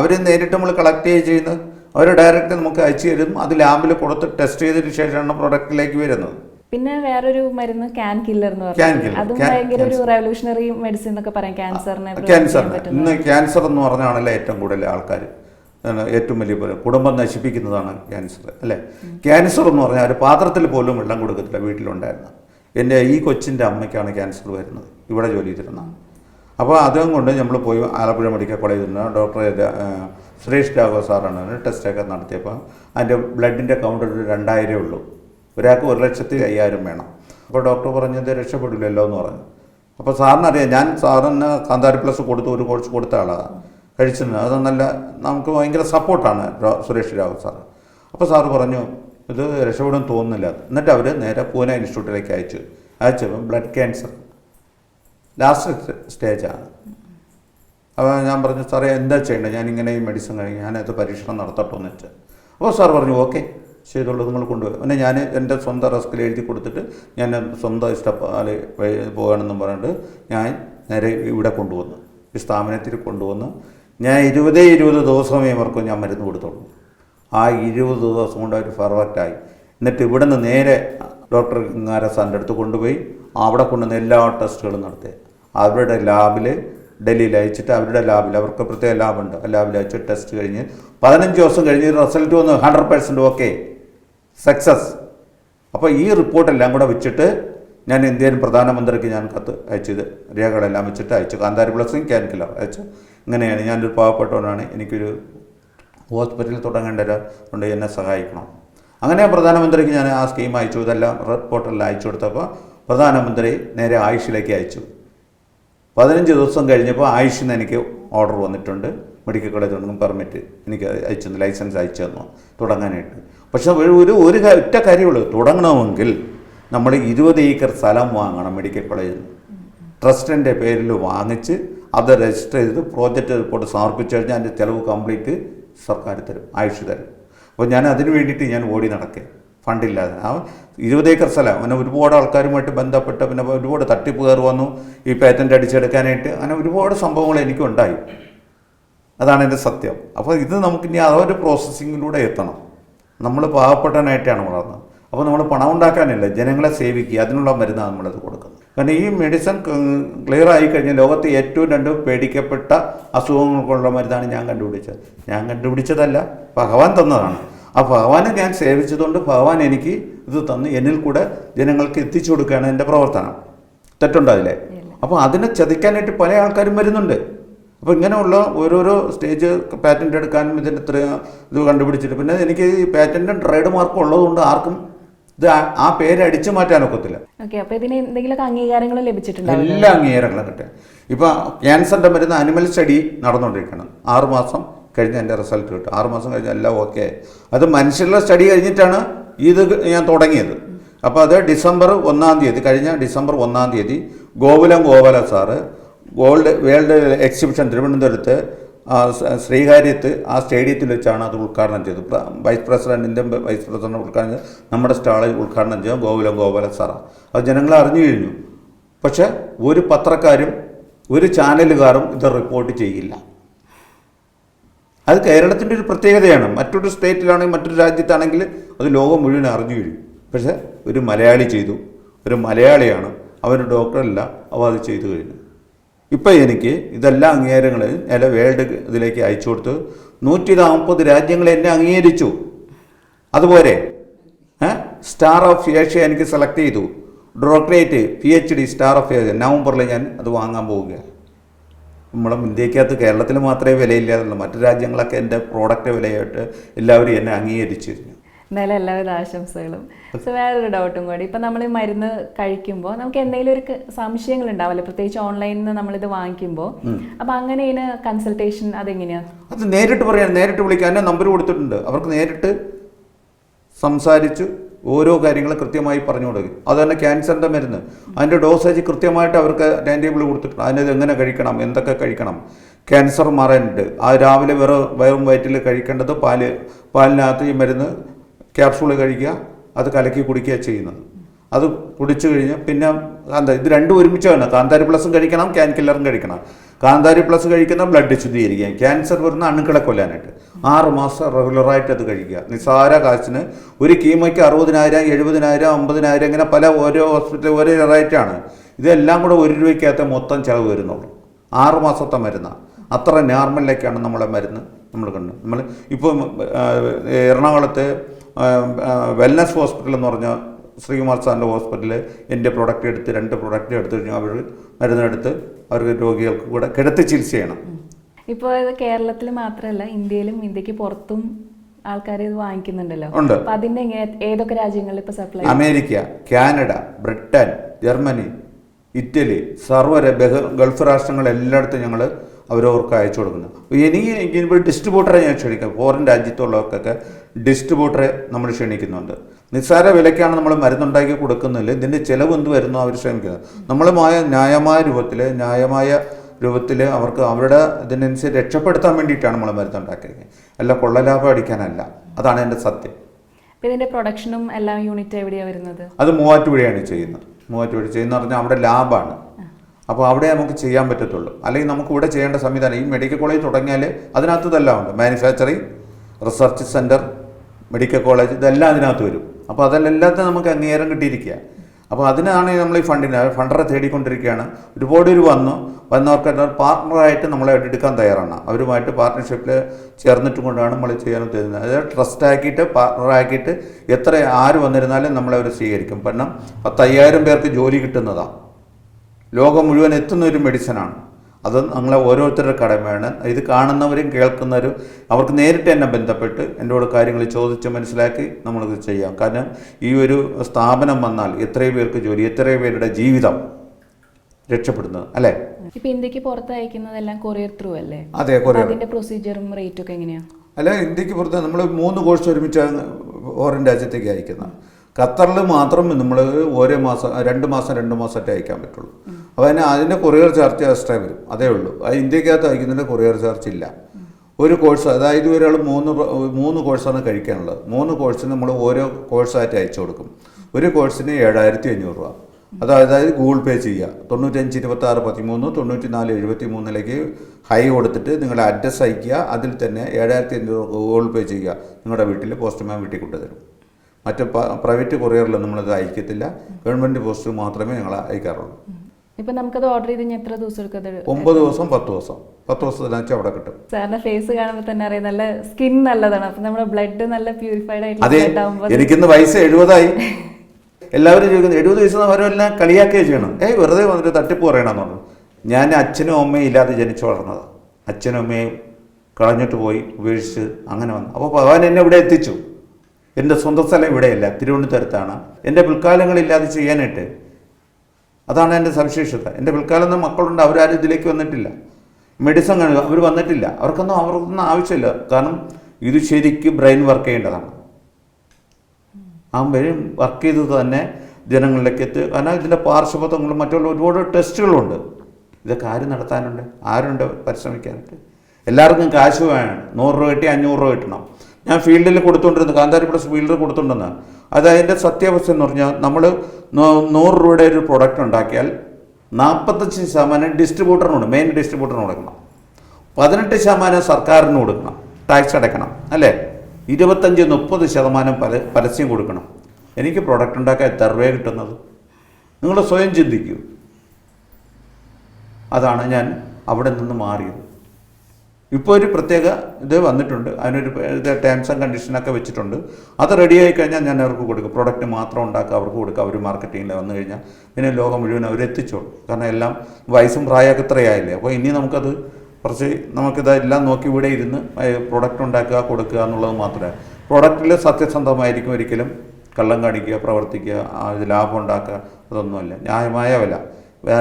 അവർ നേരിട്ട് നമ്മൾ കളക്ട് ചെയ്യുന്നത് അവർ ഡയറക്റ്റ് നമുക്ക് അയച്ചു തരും. അത് ലാബിൽ കൊടുത്ത് ടെസ്റ്റ് ചെയ്തതിന് ശേഷമാണ് പ്രൊഡക്റ്റിലേക്ക് വരുന്നത്. പിന്നെ വേറൊരു മരുന്ന് ക്യാൻ കില്ലർ എന്ന് പറഞ്ഞാൽ. അതും ഭയങ്കര ഒരു റെവല്യൂഷണറി മെഡിസിൻ എന്നൊക്കെ പറയാം. ക്യാൻസറിനെ ക്യാൻസർ ഇന്ന് ക്യാൻസർ എന്ന് പറഞ്ഞാണല്ലോ ഏറ്റവും കൂടുതൽ ആൾക്കാർ ഏറ്റവും വലിയ കുടുംബം നശിപ്പിക്കുന്നതാണ് ക്യാൻസർ അല്ലേ? ക്യാൻസർ എന്ന് പറഞ്ഞാൽ ഒരു പാത്രത്തിൽ പോലും വെള്ളം കൊടുക്കത്തില്ല വീട്ടിലുണ്ടായിരുന്ന. എന്റെ ഈ കൊച്ചിന്റെ അമ്മയ്ക്കാണ് ക്യാൻസർ വരുന്നത്. ഇവിടെ ജോലി ചെയ്തിരുന്ന. അപ്പോൾ അതും കൊണ്ട് നമ്മൾ പോയി ആലപ്പുഴ മെഡിക്കൽ കോളേജിൽ നിന്ന് ഡോക്ടർ സുരേഷ് രാഘവ സാറാണ് ടെസ്റ്റൊക്കെ നടത്തിയപ്പോൾ അതിന്റെ ബ്ലഡിന്റെ കൗണ്ട് ഒരു രണ്ടായിരമേ ഉള്ളൂ. ഒരാൾക്ക് ഒരു ലക്ഷത്തി അയ്യായിരം വേണം. അപ്പോൾ ഡോക്ടർ പറഞ്ഞത് രക്ഷപ്പെടില്ലല്ലോ എന്ന് പറഞ്ഞു. അപ്പോൾ സാറിനറിയാം ഞാൻ സാറിന് കാന്താരി പ്ലസ് കൊടുത്ത് ഒരു കോഴ്സ് കൊടുത്ത ആളാണ് കഴിച്ചിരുന്നത് അത് നല്ല നമുക്ക് ഭയങ്കര സപ്പോർട്ടാണ് സുരേഷ് രാഘവ് സാർ അപ്പോൾ സാറ് പറഞ്ഞു ഇത് രക്ഷപ്പെടും തോന്നുന്നില്ല. എന്നിട്ട് അവർ നേരെ പൂനെ ഇൻസ്റ്റിറ്റ്യൂട്ടിലേക്ക് അയച്ചു. അയച്ചപ്പോൾ ബ്ലഡ് ക്യാൻസർ. ലാസ്റ്റ് സ്റ്റേജാണ് അപ്പോൾ ഞാൻ പറഞ്ഞു സാറേ എന്താ ചെയ്യേണ്ടത്? ഞാനിങ്ങനെ ഈ മെഡിസിൻ കഴിഞ്ഞ് ഞാനത് പരീക്ഷണം നടത്തട്ടോ എന്ന് വെച്ചാൽ അപ്പോൾ സാർ പറഞ്ഞു ഓക്കെ ചെയ്തോളൂ നിങ്ങൾ കൊണ്ടുപോയി പിന്നെ ഞാൻ എന്റെ സ്വന്തം റിസ്കിൽ എഴുതി കൊടുത്തിട്ട് ഞാൻ സ്വന്തം ഇഷ്ടപ്പാൽ പോകണമെന്നും പറഞ്ഞിട്ട് ഞാൻ നേരെ ഇവിടെ കൊണ്ടുവന്നു. ഈ സ്ഥാപനത്തിൽ കൊണ്ടുവന്ന്. ഞാൻ ഇരുപതേ ഇരുപത് ദിവസമേ ഇവർക്കും ഞാൻ മരുന്ന് കൊടുത്തോളൂ ആ ഇരുപത് ദിവസം കൊണ്ട് അവർ പെർഫെക്റ്റായി എന്നിട്ട് ഇവിടെ നിന്ന് നേരെ ഡോക്ടർ ഇങ്ങാര സാറിന്റെ അടുത്ത് കൊണ്ടുപോയി അവിടെ കൊണ്ടുവന്ന് എല്ലാ ടെസ്റ്റുകളും നടത്തി. അവരുടെ ലാബിൽ ഡൽഹിയിൽ അയച്ചിട്ട് അവരുടെ ലാബിൽ അവർക്ക് പ്രത്യേക ലാബുണ്ട് ലാബിൽ അയച്ച് ടെസ്റ്റ് കഴിഞ്ഞ് പതിനഞ്ച് ദിവസം കഴിഞ്ഞ് റിസൾട്ട് വന്ന് ഹൺഡ്രഡ് പെർസെന്റ് ഓക്കെ സക്സസ് അപ്പോൾ ഈ റിപ്പോർട്ടെല്ലാം കൂടെ വെച്ചിട്ട് ഞാൻ ഇന്ത്യൻ പ്രധാനമന്ത്രിക്ക് ഞാൻ കത്ത് അയച്ചത്. രേഖകളെല്ലാം വെച്ചിട്ട് അയച്ചു. കാന്താരി പ്ലസും ക്യാൻ കില്ലർ അയച്ചു. ഇങ്ങനെയാണ്. ഞാനൊരു പാവപ്പെട്ടവനാണ്. എനിക്കൊരു ഹോസ്പിറ്റൽ ഉണ്ട് എന്നെ സഹായിക്കണം. അങ്ങനെ പ്രധാനമന്ത്രിക്ക് ഞാൻ ആ സ്കീം അയച്ചു. ഇതെല്ലാം റിപ്പോർട്ടെല്ലാം അയച്ചു കൊടുത്തപ്പോൾ പ്രധാനമന്ത്രി നേരെ ആയുഷിലേക്ക് അയച്ചു. പതിനഞ്ച് ദിവസം കഴിഞ്ഞപ്പോൾ ആയുഷിൽ നിന്ന് എനിക്ക് ഓർഡർ വന്നിട്ടുണ്ട്. മെഡിക്കൽ കോളേജിൽ നിന്നും പെർമിറ്റ് എനിക്ക് അയച്ചു തന്നു ലൈസൻസ് അയച്ചു തന്നു. തുടങ്ങാനായിട്ട്. പക്ഷേ ഒരു ഒരു ഒരു ഒറ്റ കാര്യമുള്ളൂ. തുടങ്ങണമെങ്കിൽ നമ്മൾ ഇരുപത് ഏക്കർ സ്ഥലം വാങ്ങണം മെഡിക്കൽ കോളേജിൽ. ട്രസ്റ്റിന്റെ പേരിൽ വാങ്ങിച്ച് അത് രജിസ്റ്റർ ചെയ്ത് പ്രോജക്റ്റ് റിപ്പോർട്ട് സമർപ്പിച്ചു കഴിഞ്ഞാൽ അതിന്റെ ചിലവ് കംപ്ലീറ്റ് സർക്കാർ തരും ആയുഷ് തരും. അപ്പോൾ ഞാൻ അതിന് വേണ്ടിയിട്ട് ഞാൻ ഓടി നടക്കുക ഫണ്ടില്ലാതെ ആ ഇരുപത് ഏക്കർ സ്ഥലം. അങ്ങനെ ഒരുപാട് ആൾക്കാരുമായിട്ട് ബന്ധപ്പെട്ട് പിന്നെ ഒരുപാട് തട്ടിപ്പുകാർ വന്നു. ഈ പേറ്റന്റ് അടിച്ചെടുക്കാനായിട്ട് അങ്ങനെ ഒരുപാട് സംഭവങ്ങൾ എനിക്കുണ്ടായി. അതാണ് എന്റെ സത്യം. അപ്പോൾ ഇത് നമുക്ക് ഇനി അതൊരു പ്രോസസ്സിങ്ങിലൂടെ എത്തണം. നമ്മൾ പാവപ്പെട്ടനായിട്ടാണ് വളർന്നത്. അപ്പോൾ നമ്മൾ പണം ഉണ്ടാക്കാനല്ല ജനങ്ങളെ സേവിക്കുക. അതിനുള്ള മരുന്നാണ് നമ്മളത് കൊടുക്കുന്നത്. കാരണം ഈ മെഡിസിൻ ക്ലിയർ ആയി കഴിഞ്ഞാൽ ലോകത്ത് ഏറ്റവും രണ്ട് പേടിക്കപ്പെട്ട അസുഖങ്ങൾക്കുള്ള മരുന്നാണ് ഞാൻ കണ്ടുപിടിച്ചത്. ഞാൻ കണ്ടുപിടിച്ചതല്ല ഭഗവാൻ തന്നതാണ്. ആ ഭഗവാനെ ഞാൻ സേവിച്ചതുകൊണ്ട് ഭഗവാൻ എനിക്ക് ഇത് തന്ന്. എന്നിൽ കൂടെ ജനങ്ങൾക്ക് എത്തിച്ചു കൊടുക്കുകയാണ് എന്റെ പ്രവർത്തനം. തെറ്റുണ്ടോ അതിലെ? അപ്പോൾ അതിനെ ചതിക്കാനായിട്ട് പല ആൾക്കാരും വരുന്നുണ്ട്. അപ്പോൾ ഇങ്ങനെയുള്ള ഓരോരോ സ്റ്റേജ് പാറ്റന്റ് എടുക്കാനും ഇതിന്റെ ഇത്ര ഇത് കണ്ടുപിടിച്ചിട്ട്. പിന്നെ എനിക്ക് ഈ പാറ്റന്റും ട്രേഡ് മാർക്കും ഉള്ളതുകൊണ്ട് ആർക്കും ഇത് ആ- പേര് അടിച്ചു മാറ്റാനൊക്കത്തില്ല അംഗീകാരങ്ങൾ ലഭിച്ചിട്ടുണ്ടാവും എല്ലാ അംഗീകാരങ്ങളും കിട്ടുക ഇപ്പൊ ക്യാൻസറിന്റെ മരുന്ന് അനിമൽ സ്റ്റഡി നടന്നുകൊണ്ടിരിക്കണം ആറുമാസം കഴിഞ്ഞ് എന്റെ റിസൾട്ട് കിട്ടും. ആറുമാസം കഴിഞ്ഞ് എല്ലാം ഓക്കെ അത് മനുഷ്യരുടെ സ്റ്റഡി കഴിഞ്ഞിട്ടാണ് ഇത് ഞാൻ തുടങ്ങിയത്. അപ്പോൾ അത് ഡിസംബർ ഒന്നാം തീയതി കഴിഞ്ഞ ഡിസംബർ ഒന്നാം തീയതി Gokulam Gopala sir gold world exhibition തിരുവനന്തപുരത്ത് ശ്രീകാര്യത്ത് ആ സ്റ്റേഡിയത്തിൽ വെച്ചാണ് അത് ഉദ്ഘാടനം ചെയ്തത്. വൈസ് പ്രസിഡന്റിന്റെ വൈസ് പ്രസിഡന്റ് ഉദ്ഘാടനം ചെയ്ത് നമ്മുടെ സ്റ്റാളിൽ ഉദ്ഘാടനം ചെയ്ത ഗോകുലം ഗോപാല സാറ അത് ജനങ്ങൾ അറിഞ്ഞു കഴിഞ്ഞു. പക്ഷെ ഒരു പത്രക്കാരും ഒരു ചാനലുകാരും ഇത് റിപ്പോർട്ട് ചെയ്യില്ല. അത് കേരളത്തിന്റെ ഒരു പ്രത്യേകതയാണ്. മറ്റൊരു സ്റ്റേറ്റിലാണെങ്കിൽ മറ്റൊരു രാജ്യത്താണെങ്കിൽ അത് ലോകം മുഴുവൻ അറിഞ്ഞു കഴിഞ്ഞു. പക്ഷേ ഒരു മലയാളി ചെയ്തു. ഒരു മലയാളിയാണ്. അവർ ഡോക്ടറല്ല അവ അത് ചെയ്തു കഴിഞ്ഞു. ഇപ്പം എനിക്ക് ഇതെല്ലാം അംഗീകാരങ്ങൾ ഞാൻ വേൾഡ് ഇതിലേക്ക് അയച്ചു കൊടുത്ത് നൂറ്റി നാൽപ്പത് രാജ്യങ്ങൾ എന്നെ അംഗീകരിച്ചു. അതുപോലെ സ്റ്റാർ ഓഫ് ഏഷ്യ എനിക്ക് സെലക്ട് ചെയ്തു. Doctorate P H D star of Asia നവംബറിൽ ഞാൻ അത് വാങ്ങാൻ പോവുകയാണ്. നമ്മളെ ഇന്ത്യക്കകത്ത് കേരളത്തിൽ മാത്രമേ വിലയില്ലാതുള്ളൂ. മറ്റു രാജ്യങ്ങളൊക്കെ എന്റെ പ്രോഡക്റ്റ് വിലയായിട്ട് എല്ലാവരും എന്നെ അംഗീകരിച്ചിരുന്നു. എന്തായാലും എല്ലാവിധ ആശംസകളും. സോ വേറൊരു ഡൗട്ടും കൂടി. ഇപ്പം നമ്മൾ ഈ മരുന്ന് കഴിക്കുമ്പോൾ നമുക്ക് എന്തെങ്കിലും ഒരു സംശയങ്ങൾ ഉണ്ടാവില്ലേ. പ്രത്യേകിച്ച് ഓൺലൈനിൽ നിന്ന് നമ്മളിത് വാങ്ങിക്കുമ്പോൾ അപ്പം അങ്ങനെ ഇതിന് കൺസൾട്ടേഷൻ അതെങ്ങനെയാണ് അത് നേരിട്ട് പറയാൻ നേരിട്ട് വിളിക്കാൻ നമ്പർ കൊടുത്തിട്ടുണ്ട്. അവർക്ക് നേരിട്ട് സംസാരിച്ച് ഓരോ കാര്യങ്ങൾ കൃത്യമായി പറഞ്ഞു കൊടുക്കും. അതുതന്നെ ക്യാൻസറിന്റെ മരുന്ന്. അതിന്റെ ഡോസേജ് കൃത്യമായിട്ട് അവർക്ക് ടൈം ടേബിൾ കൊടുത്തിട്ടുണ്ട്. അതിനത് എങ്ങനെ കഴിക്കണം? എന്തൊക്കെ കഴിക്കണം? ക്യാൻസർ മാറാനുണ്ട്. ആ രാവിലെ വെറും വയറും വയറ്റിൽ കഴിക്കേണ്ടത് പാൽ പാലിനകത്ത് ഈ മരുന്ന് ക്യാപ്സൂൾ കഴിക്കുക അത് കലക്കി കുടിക്കുക ചെയ്യുന്നത്. അത് കുടിച്ചു കഴിഞ്ഞാൽ പിന്നെ കാന്ത ഇത് രണ്ടും ഒരുമിച്ച് വേണം. കാന്താരി പ്ലസും കഴിക്കണം ക്യാൻ കില്ലറും കഴിക്കണം. കാന്താരി പ്ലസ് കഴിക്കുന്ന ബ്ലഡ് ശുദ്ധീകരിക്കുക. ക്യാൻസർ വരുന്ന അണുക്കളെ കൊല്ലാനായിട്ട്. ആറ് മാസം റെഗുലറായിട്ട് അത് കഴിക്കുക. നിസാര കാശിന് ഒരു കീമയ്ക്ക് അറുപതിനായിരം എഴുപതിനായിരം അമ്പതിനായിരം ഇങ്ങനെ പല ഓരോ ഹോസ്പിറ്റൽ ഓരോ റേറ്റാണ് ഇതെല്ലാം കൂടെ ഒരു രൂപയ്ക്കകത്ത് മൊത്തം ചിലവ് വരുന്നുള്ളൂ. ആറ് മാസത്തെ മരുന്നാണ് അത്ര നോർമലിലേക്കാണ് നമ്മളെ മരുന്ന്. നമ്മൾ കണ്ടു. നമ്മൾ ഇപ്പം എറണാകുളത്ത് വെൽനസ് ഹോസ്പിറ്റൽ എന്ന് പറഞ്ഞ ശ്രീകുമാർ സാറിന്റെ ഹോസ്പിറ്റലിൽ എന്റെ പ്രൊഡക്റ്റ് എടുത്ത് രണ്ട് പ്രൊഡക്റ്റ് എടുത്തു കഴിഞ്ഞാൽ അവർ മരുന്നെടുത്ത് അവർ രോഗികൾക്ക് കൂടെ കിടത്തി ചികിത്സ ചെയ്യണം. ഇപ്പോൾ ഇത് കേരളത്തിൽ മാത്രമല്ല ഇന്ത്യയിലും ഇന്ത്യയ്ക്ക് പുറത്തും ആൾക്കാർ ഇത് വാങ്ങിക്കുന്നുണ്ടല്ലോ. ഉണ്ട്. അതിന്റെ അതിന്റെ ഏതൊക്കെ രാജ്യങ്ങളിൽ ഇപ്പോൾ supply America Canada Britain Germany Italy സർവ ബഹ ഗൾഫ് രാഷ്ട്രങ്ങൾ എല്ലായിടത്തും ഞങ്ങൾ അവരവർക്ക് അയച്ചു കൊടുക്കുന്നത് അപ്പോൾ എനിക്ക് ഇപ്പോൾ ഡിസ്ട്രിബ്യൂട്ടറെ ഞാൻ ക്ഷണിക്കാം. ഫോറിൻ രാജ്യത്തുള്ളവർക്കൊക്കെ ഡിസ്ട്രിബ്യൂട്ടറെ നമ്മൾ ക്ഷണിക്കുന്നുണ്ട്. നിസ്സാര വിലയ്ക്കാണ് നമ്മൾ മരുന്നുണ്ടാക്കി കൊടുക്കുന്നില്ല. ഇതിന്റെ ചിലവ് എന്ത് വരുന്നു അവർ ശ്രമിക്കുന്നത്. നമ്മളുമായ ന്യായമായ രൂപത്തിൽ ന്യായമായ രൂപത്തിൽ അവർക്ക് അവരുടെ ഇതിനനുസരിച്ച് രക്ഷപ്പെടുത്താൻ വേണ്ടിയിട്ടാണ് നമ്മൾ മരുന്നുണ്ടാക്കിയിരിക്കുന്നത്. അല്ല കൊള്ളലാഭം അടിക്കാനല്ല. അതാണ് എന്റെ സത്യം. ഇതിന്റെ പ്രൊഡക്ഷനും എല്ലാം യൂണിറ്റ് എവിടെയാണ് വരുന്നത്? അത് മൂവാറ്റുപുഴയാണ് ചെയ്യുന്നത്. മൂവാറ്റുപുഴ ചെയ്യുന്ന പറഞ്ഞാൽ അവിടെ ലാബാണ്. അപ്പോൾ അവിടെ നമുക്ക് ചെയ്യാൻ പറ്റത്തുള്ളൂ. അല്ലെങ്കിൽ നമുക്ക് ഇവിടെ ചെയ്യേണ്ട സംവിധാനം ഈ മെഡിക്കൽ കോളേജ് തുടങ്ങിയാൽ അതിനകത്ത് ഇതെല്ലാം ഉണ്ട്. Manufacturing research centre medical college ഇതെല്ലാം അതിനകത്ത് വരും. അപ്പോൾ അതെല്ലാത്തിനും നമുക്ക് അംഗീകാരം കിട്ടിയിരിക്കുക അപ്പോൾ അതിനാണ് നമ്മൾ ഈ ഫണ്ടിന് ഫണ്ടറെ തേടിക്കൊണ്ടിരിക്കുകയാണ്. ഒരുപാട് പേര് വന്നു. വന്നവർക്ക് പാർട്ട്ണറായിട്ട് നമ്മളെ എടുക്കാൻ തയ്യാറാണ്. അവരുമായിട്ട് പാർട്ട്ണർഷിപ്പിൽ ചേർന്നിട്ടും കൊണ്ടാണ് നമ്മൾ ചെയ്യാൻ ഉദ്ദേശിക്കുന്നത്. അതായത് ട്രസ്റ്റ് ആക്കിയിട്ട് പാർട്ണറാക്കിയിട്ട് എത്ര ആര് വന്നിരുന്നാലും നമ്മളെ അവർ സ്വീകരിക്കും. പണം പത്തയ്യായിരം പേർക്ക് ജോലി കിട്ടുന്നതാണ് ലോകം മുഴുവൻ എത്തുന്ന ഒരു മെഡിസിനാണ്. അത് നമ്മളെ ഓരോരുത്തരുടെ കടമയാണ്. ഇത് കാണുന്നവരും കേൾക്കുന്നവരും അവർക്ക് നേരിട്ട് എന്നെ ബന്ധപ്പെട്ട് എന്നോട് കാര്യങ്ങൾ ചോദിച്ച് മനസ്സിലാക്കി നമ്മളിത് ചെയ്യാം. കാരണം ഈ ഒരു സ്ഥാപനം വന്നാൽ എത്രയും പേർക്ക് ജോലി എത്രയും പേരുടെ ജീവിതം രക്ഷപ്പെടുന്നത് അല്ലേ? ഇപ്പൊ ഇന്ത്യയ്ക്ക് പുറത്ത് അയക്കുന്നതെല്ലാം കൊറിയർ ത്രൂ അല്ലേ? അതെ കൊറിയർ. അതിന്റെ പ്രൊസീജിയറും റേറ്റും ഒക്കെ എങ്ങനെയാണ് അല്ല ഇന്ത്യയ്ക്ക് പുറത്ത് നമ്മൾ മൂന്ന് കോഴ്സ് ഒരുമിച്ചാണ് ഫോറിൻ രാജ്യത്തേക്ക് അയക്കുന്നത് ഖത്തറിൽ മാത്രം നമ്മൾ ഓരോ മാസം രണ്ട് മാസം രണ്ട് മാസമായിട്ട് അയക്കാൻ പറ്റുള്ളൂ. അപ്പോൾ അതിന് അതിന്റെ കൊറിയർ ചാർജ് എക്സ്ട്രാ വരും. അതേ ഉള്ളൂ. അത് ഇന്ത്യക്കകത്ത് അയക്കുന്നതിന്റെ കൊറിയർ ചാർജ് ഇല്ല. ഒരു കോഴ്സ് അതായത് ഒരാൾ മൂന്ന് മൂന്ന് കോഴ്സാണ് കഴിക്കാനുള്ളത്. മൂന്ന് കോഴ്സിന് നമ്മൾ ഓരോ കോഴ്സായിട്ട് അയച്ചു കൊടുക്കും. ഒരു കോഴ്സിന് ഏഴായിരത്തി അഞ്ഞൂറ് രൂപ. അത് അതായത് ഗൂഗിൾ പേ ചെയ്യുക തൊണ്ണൂറ്റഞ്ച് ഇരുപത്തി ആറ് പതിമൂന്ന് തൊണ്ണൂറ്റി നാല് എഴുപത്തി മൂന്നിലേക്ക് ഹൈ കൊടുത്തിട്ട് നിങ്ങളുടെ അഡ്രസ്സ് അയക്കുക അതിൽ തന്നെ ഏഴായിരത്തി അഞ്ഞൂറ് ഗൂഗിൾ പേ ചെയ്യുക. നിങ്ങളുടെ വീട്ടിൽ പോസ്റ്റ്മാൻ വീട്ടിൽ കൊണ്ടുതരും മറ്റ് പ്രൈവറ്റ് കൊറിയറിൽ നമ്മളിത് അയക്കത്തില്ല. ഗവൺമെന്റ് പോസ്റ്റ് മാത്രമേ ഞങ്ങൾ അയക്കാറുള്ളൂ. ഇപ്പം നമുക്കത് ഓർഡർ ചെയ്ത് എത്ര ദിവസം എടുക്കും ഒമ്പത് ദിവസം പത്ത് ദിവസം. പത്ത് ദിവസത്തിനകത്ത് അവിടെ കിട്ടും. സാറിന്റെ ഫേസ് കാണുമ്പോൾ തന്നെ അറിയാം നല്ല സ്കിൻ നല്ലതാണ്. അപ്പം നമ്മുടെ ബ്ലഡ് നല്ല പ്യൂരിഫൈഡ് ആയിട്ട് എനിക്കിന്ന് വയസ്സ് എഴുപതായി. <laughs> എല്ലാവരും ചോദിക്കുന്നത് എഴുപത് വയസ്സ് അവരെല്ലാം കളിയാക്കുകയാണ് ചെയ്യണം ഏയ് വെറുതെ വന്നിട്ട് തട്ടിപ്പ് പറയണമെന്നുള്ളു ഞാൻ അച്ഛനും അമ്മയും ഇല്ലാതെ ജനിച്ചു വളർന്നതാണ് അച്ഛനും അമ്മയും കളഞ്ഞിട്ട് പോയി ഉപേക്ഷിച്ച് അങ്ങനെ വന്നു. അപ്പോൾ ഭഗവാൻ എന്നെ ഇവിടെ എത്തിച്ചു. എന്റെ സ്വന്തം സ്ഥലം ഇവിടെയല്ല തിരുവനന്തപുരത്താണ്. എന്റെ പിൽക്കാലങ്ങളില്ലാതെ ചെയ്യാനായിട്ട്. അതാണ് എന്റെ സവിശേഷത. എന്റെ പിൽക്കാലം മക്കളുണ്ട് അവരാരും ഇതിലേക്ക് വന്നിട്ടില്ല. മെഡിസിൻ അവർ വന്നിട്ടില്ല. അവർക്കൊന്നും അവർക്കൊന്നും ആവശ്യമില്ല. കാരണം ഇത് ശരിക്കും ബ്രെയിൻ വർക്ക് ചെയ്യേണ്ടതാണ്. ആ ബ്രെയിൻ വർക്ക് ചെയ്ത് തന്നെ ജനങ്ങളിലേക്ക് എത്തുക കാരണം ഇതിന്റെ പാർശ്വപഥങ്ങളും മറ്റുള്ള ഒരുപാട് ടെസ്റ്റുകളുണ്ട്. ഇതൊക്കെ ആര് നടത്താനുണ്ട്? ആരുണ്ട് പരിശ്രമിക്കാനായിട്ട്? എല്ലാവർക്കും കാശ് വേണം. നൂറ് രൂപ കിട്ടി അഞ്ഞൂറ് രൂപ കിട്ടണം. ഞാൻ ഫീൽഡിൽ കൊടുത്തുകൊണ്ടിരുന്നു. കാന്താരി പ്ലസ് ഫീൽഡിൽ കൊടുത്തുണ്ടെന്ന്. അത് അതിന്റെ സത്യാവസ്ഥ എന്ന് പറഞ്ഞാൽ നമ്മൾ നൂറ് രൂപയുടെ ഒരു പ്രൊഡക്റ്റ് ഉണ്ടാക്കിയാൽ നാൽപ്പത്തഞ്ച് ശതമാനം ഡിസ്ട്രിബ്യൂട്ടറിനോട് മെയിൻ ഡിസ്ട്രിബ്യൂട്ടറിന് കൊടുക്കണം. പതിനെട്ട് ശതമാനം സർക്കാരിന് കൊടുക്കണം. ടാക്സ് അടയ്ക്കണം. അല്ലേ? ഇരുപത്തഞ്ച് മുപ്പത് ശതമാനം പല പരസ്യം കൊടുക്കണം. എനിക്ക് പ്രൊഡക്റ്റ് ഉണ്ടാക്കാൻ എത്ര കിട്ടുന്നത്? നിങ്ങൾ സ്വയം ചിന്തിക്കൂ. അതാണ് ഞാൻ അവിടെ നിന്ന് മാറിയത്. ഇപ്പോൾ ഒരു പ്രത്യേക ഇത് വന്നിട്ടുണ്ട്. അതിനൊരു ടേംസ് ആൻഡ് കണ്ടീഷനൊക്കെ വെച്ചിട്ടുണ്ട്. അത് റെഡി ആയി കഴിഞ്ഞാൽ ഞാൻ അവർക്ക് കൊടുക്കും. പ്രോഡക്റ്റ് മാത്രം ഉണ്ടാക്കുക അവർക്ക് കൊടുക്കുക. അവർ മാർക്കറ്റിങ്ങിൽ വന്നു കഴിഞ്ഞാൽ പിന്നെ ലോകം മുഴുവൻ അവർ എത്തിച്ചോളും. കാരണം എല്ലാം വയസ്സും പ്രായമൊക്കെ ഇത്രയായില്ലേ? അപ്പോൾ ഇനി നമുക്കത് കുറച്ച് നമുക്കിതെല്ലാം നോക്കി ഇവിടെ ഇരുന്ന് പ്രോഡക്റ്റ് ഉണ്ടാക്കുക കൊടുക്കുക എന്നുള്ളത് മാത്രമേ. പ്രോഡക്റ്റിൽ സത്യസന്ധമായിരിക്കും ഒരിക്കലും. കള്ളം കാണിക്കുക പ്രവർത്തിക്കുക ഇത് ലാഭം ഉണ്ടാക്കുക അതൊന്നുമല്ല. ന്യായമായ വില.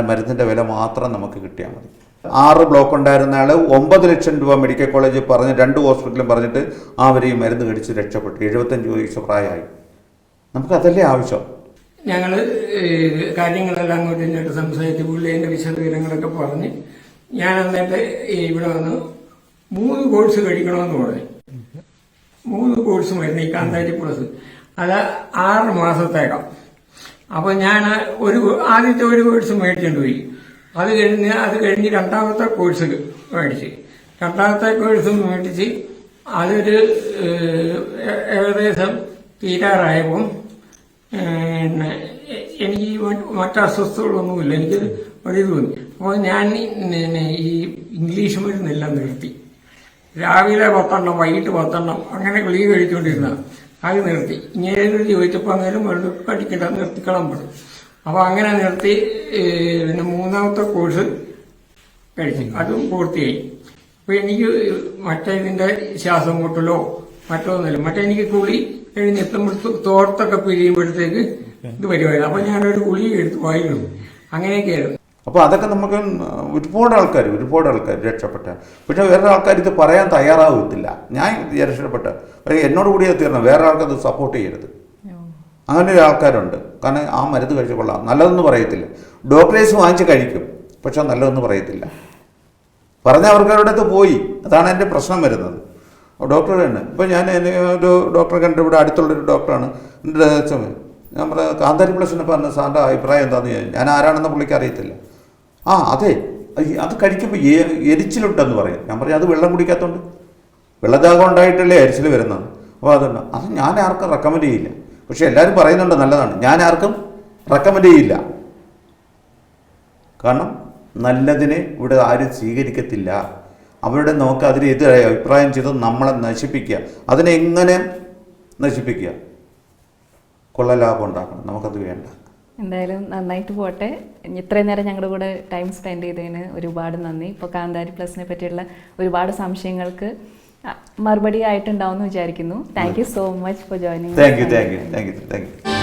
മരുന്നിന്റെ വില മാത്രം നമുക്ക് കിട്ടിയാൽ മതി. ആറ് ബ്ലോക്ക് ഉണ്ടായിരുന്ന ആൾ ഒമ്പത് ലക്ഷം രൂപ മെഡിക്കൽ കോളേജ് പറഞ്ഞ് രണ്ട് ഹോസ്പിറ്റലും പറഞ്ഞിട്ട് അവർ ഈ മരുന്ന് കടിച്ച് രക്ഷപ്പെട്ടു. എഴുപത്തഞ്ച് വയസ്സ് പ്രായമായി. നമുക്ക് അതല്ലേ ആവശ്യം? ഞങ്ങൾ കാര്യങ്ങളെല്ലാം അങ്ങോട്ട് ഇങ്ങോട്ട് സംസാരിച്ച് പുള്ളി അതിന്റെ വിശദവിവരങ്ങളൊക്കെ പറഞ്ഞ് ഞാൻ അന്നേരത്തെ ഇവിടെ വന്ന് മൂന്ന് കോഴ്സ് കഴിക്കണമെന്ന് പറഞ്ഞു. മൂന്ന് കോഴ്സ് മരുന്ന് ഈ കാന്താരി പ്ലസ് അത് ആറ് മാസത്തേക്കാം അപ്പൊ ഞാൻ ഒരു ആദ്യത്തെ ഒരു കോഴ്സ് മേടിച്ചുകൊണ്ട് പോയി. അത് കഴിഞ്ഞ് അത് കഴിഞ്ഞ് രണ്ടാമത്തെ കോഴ്സ് മേടിച്ച്. രണ്ടാമത്തെ കോഴ്സ് മേടിച്ച് അതൊരു ഏകദേശം തീരാറായപ്പം പിന്നെ എനിക്ക് മറ്റ് അസ്വസ്ഥതകളൊന്നുമില്ല. എനിക്ക് ഇത് തോന്നി. അപ്പോൾ ഞാൻ ഈ ഇംഗ്ലീഷ് മരുന്നെല്ലാം നിർത്തി. രാവിലെ പത്തെണ്ണം വൈകിട്ട് പത്തെണ്ണം അങ്ങനെ ഗുളിക കഴിച്ചുകൊണ്ടിരുന്ന അത് നിർത്തി. ഇങ്ങനെ ചോദിച്ചപ്പോൾ അങ്ങനെ മരുന്ന് കടിക്കണ്ട നിർത്തിക്കളം പറഞ്ഞു. അപ്പോൾ അങ്ങനെ നിർത്തി പിന്നെ മൂന്നാമത്തെ കോഴ്സ് കഴിച്ചു. അതും പൂർത്തിയായി. അപ്പൊ എനിക്ക് മറ്റേ ഇതിന്റെ ശ്വാസം മുട്ടലോ മറ്റൊന്നുമില്ല മറ്റേ എനിക്ക് കുളി കഴിഞ്ഞെത്തുമ്പോൾ തോർത്തൊക്കെ പിരിയുമ്പോഴത്തേക്ക് ഇത് വരുമായിരുന്നു അപ്പൊ ഞാനൊരു കുളി എടുത്ത് വായിരുന്നു അങ്ങനെയൊക്കെയായിരുന്നു. അപ്പോൾ അതൊക്കെ നമുക്ക് ഒരുപാട് ആൾക്കാർ ഒരുപാട് ആൾക്കാർ രക്ഷപ്പെട്ട. പക്ഷെ വേറെ ആൾക്കാർ ഇത് പറയാൻ തയ്യാറാവത്തില്ല. ഞാൻ രക്ഷപ്പെട്ട എന്നോട് കൂടി അത് തീർന്നു. വേറെ ആൾക്കത് സപ്പോർട്ട് ചെയ്യരുത്. അങ്ങനെ ഒരു ആൾക്കാരുണ്ട്. കാരണം ആ മരുന്ന് കഴിച്ചു കൊള്ളാം. നല്ലതെന്ന് പറയത്തില്ല. ഡോക്ടേഴ്സ് വാങ്ങിച്ച് കഴിക്കും. പക്ഷെ നല്ലതെന്ന് പറയത്തില്ല. പറഞ്ഞ അവർക്ക് അടുത്ത് പോയി. അതാണ് എന്റെ പ്രശ്നം വരുന്നത്. ഡോക്ടർ തന്നെ. ഇപ്പോൾ ഞാൻ ഒരു ഡോക്ടറെ കണ്ട് ഇവിടെ അടുത്തുള്ളൊരു ഡോക്ടറാണ്. എന്റെ അച്ഛൻ ഞാൻ പറഞ്ഞ കാന്താരി പ്ലസിനെ പറഞ്ഞ സാറിന്റെ അഭിപ്രായം എന്താണെന്ന് ചോദിച്ചു ഞാൻ ആരാണെന്ന് പുള്ളിക്ക് അറിയത്തില്ല. ആ അതെ. അത് കഴിക്കുമ്പോൾ എരിച്ചിലുണ്ടെന്ന് പറയും. ഞാൻ പറയും അത് വെള്ളം കുടിക്കാത്തതുകൊണ്ട് വെള്ളദാഹം ഉണ്ടായിട്ടല്ലേ എരിച്ചിൽ വരുന്നത്. അപ്പോൾ അതുണ്ട്. അത് ഞാൻ ആർക്കും റെക്കമെൻഡ് ചെയ്യില്ല. പക്ഷെ എല്ലാവരും പറയുന്നുണ്ട് നല്ലതാണ്. ഞാൻ ആർക്കും റെക്കമെൻഡ് ചെയ്യില്ല. കാരണം നല്ലതിനെ ഇവിടെ ആരും സ്വീകരിക്കത്തില്ല. അവരുടെ നോക്ക് അതിനെതിരെ അഭിപ്രായം ചെയ്ത് നമ്മളെ നശിപ്പിക്കുക. അതിനെ എങ്ങനെ നശിപ്പിക്കുക? കൊള്ളലാഭം ഉണ്ടാക്കണം. നമുക്കത് വേണ്ട. എന്തായാലും നന്നായിട്ട് പോട്ടെ. ഇത്രയും നേരം ഞങ്ങളുടെ കൂടെ ടൈം സ്പെൻഡ് ചെയ്തതിന് ഒരുപാട് നന്ദി. ഇപ്പോൾ കാന്താരി പ്ലസിനെ പറ്റിയുള്ള ഒരുപാട് സംശയങ്ങൾക്ക് മറുപടി ആയിട്ടുണ്ടാവും എന്ന് വിചാരിക്കുന്നു thank you so much for joining thank you thank you thank you thank you